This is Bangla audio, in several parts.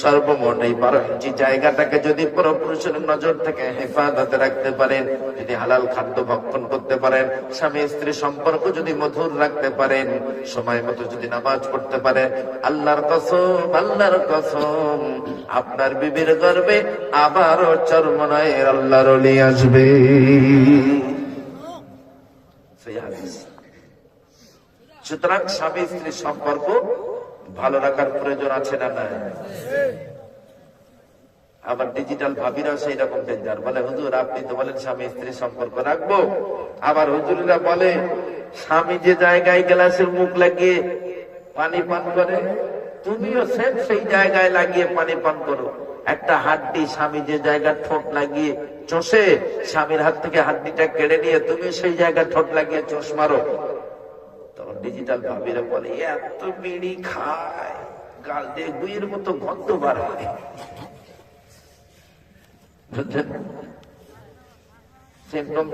সর্বমোট এই বারো ইঞ্চি জায়গাটাকে যদি পরপুরুষের নজর থেকে হেফাজতে রাখতে পারেন, যদি হালাল খাদ্য ভক্ষণ করতে পারেন, স্বামী স্ত্রী সম্পর্ক যদি মধুর রাখতে পারেন, সময় মতো যদি নামাজ পড়তে পারেন, আল্লাহর কসম আল্লাহর কসম, আপনার বিবির গর্বে আবারও চরমনায় আল্লাহর অলি আসবে। সুতরাং স্বামী স্ত্রীর সম্পর্ক ভালো রাখার প্রয়োজন আছে না নাই? আবার ডিজিটাল ভাবিরা সেই রকম ডেঞ্জার বলে, হুজুর, আপনি তো বলেন স্বামী স্ত্রী সম্পর্ক রাখব। আবার হুজুরিরা বলে, স্বামী যে জায়গায় গ্লাসের মুখ লাগিয়ে পানি পান করে, তুমিও সেম সেই জায়গায় লাগিয়ে পানি পান করো। একটা হাড্ডি স্বামী যে জায়গা ঠোঁট লাগিয়ে চষে, স্বামীর হাত থেকে হাড্ডিটা কেড়ে নিয়ে তুমি সেই জায়গায় ঠোঁট লাগিয়ে চোষ মারো। ডিজিটাল ভাবিরা বলে, এত বিড়ি খায়, গাল দিয়ে গুইয়ের মতো গন্ধ বার হয় বুঝলেন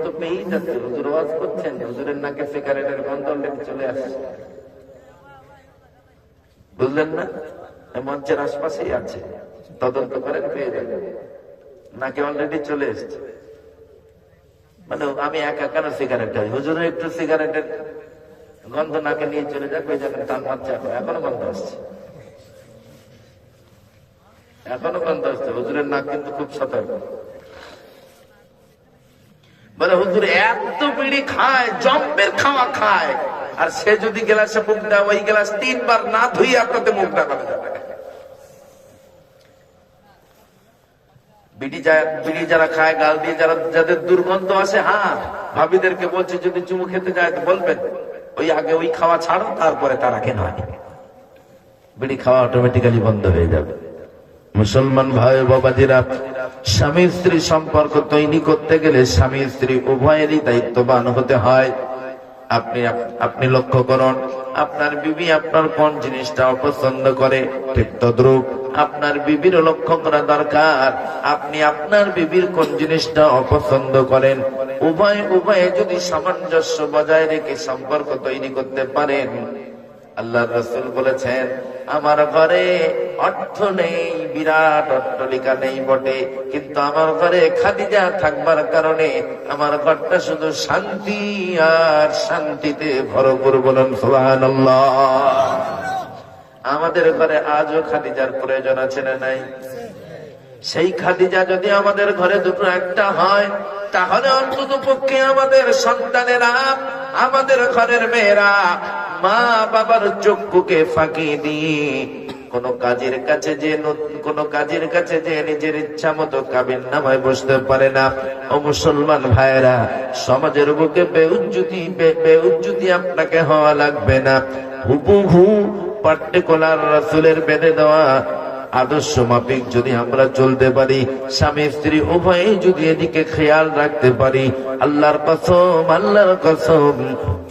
তো পেয়েই যাচ্ছে, হুজুর ওয়াজ করছেন, হুজুরের নাকে সিগারেটের গন্ধ চলে আসছে। বুঝলেন না? মঞ্চের আশপাশেই আছে, তদন্ত করেন পেয়ে অলরেডি চলে এসছে? মানে আমি একা কেন সিগারেট খাই? হুজুরের একটু সিগারেটের গন্ধ নাকে নিয়ে চলে যাক, ওই যাবেন টান মারছে এখন এখনও গন্ধ আসছে। এখনও গন্ধ আসছে। হুজুরের নাক কিন্তু খুব সতর্ক। বলে, হুজুর, এত বিড়ি খায়, জম্পের খাওয়া খায়, আর সে যদি গ্লাসে মুখ দেয়, ওই গ্লাস তিনবার না ধুই আপনাদের মুখ দেখানো যাবে বিড়ি বিড়ি যারা খায়, গাল দিয়ে যারা, যাদের দুর্গন্ধ আসে হ্যাঁ ভাবিদেরকে বলছে, যদি চুমু খেতে যায়, তো বলবেন। ওই আগে ওই খাওয়া ছাড়ো, তারপরে তারা কেন বিড়ি খাওয়া অটোমেটিক্যালি বন্ধ হয়ে যাবে। মুসলমান ভাই বাবাজিরা, স্বামী স্ত্রী সম্পর্ক তৈরি করতে গেলে স্বামী স্ত্রী উভয়েরই দায়িত্ববান হতে হয়। আপনি আপনি লক্ষ্য করুন, আপনার বিবি আপনার কোন জিনিসটা অপছন্দ করে? ঠিক তদ্রুপ। আপনার বিবির লক্ষ্য করা দরকার, আপনি আপনার বিবির কোন জিনিসটা অপছন্দ করেন? উভয়, উভয়ে যদি সামঞ্জস্য বজায় রেখে সম্পর্ক তৈরি করতে পারেন আল্লাহ রসুল বলেছেন, আমার ঘরে অর্থ নেই, বিরাট অট্টলিকা নেই বটে, কিন্তু আমার ঘরে খাদিজা থাকবার কারণে আমার ঘরটা শুধু শান্তি আর শান্তিতে ভরপুর বলুন সোহান আমাদের ঘরে আজও খাদিজার প্রয়োজন আছে না নাই? সেই খাদিজা যদি আমাদের ঘরে দুটো একটা হয়, তাহলে অন্তত পক্ষে আমাদের সন্তানেরা, আমাদের ঘরের মেয়েরা মা বাবার চক্ষুকে ফাঁকি দিয়ে কোন কাজের কাছে যে কোন কাজের কাছে যে নিজের ইচ্ছা মতো কাবিন নামায় বসতে পারে না। ও মুসলমান ভাইরা সমাজের বুকে বেউজ্জুতি বেউজ্জুতি আপনাকে হওয়া লাগবে না। হুবহু পার্টিকুলার রাসুলের বেঁধে দেওয়া আদর্শ মাফিক যদি আমরা চলতে পারি, স্বামী স্ত্রী উভয়ে যদি এদিকে খেয়াল রাখতে পারি, আল্লাহর কসম আল্লাহর কসম,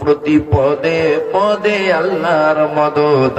প্রতি পদে পদে আল্লাহর মদত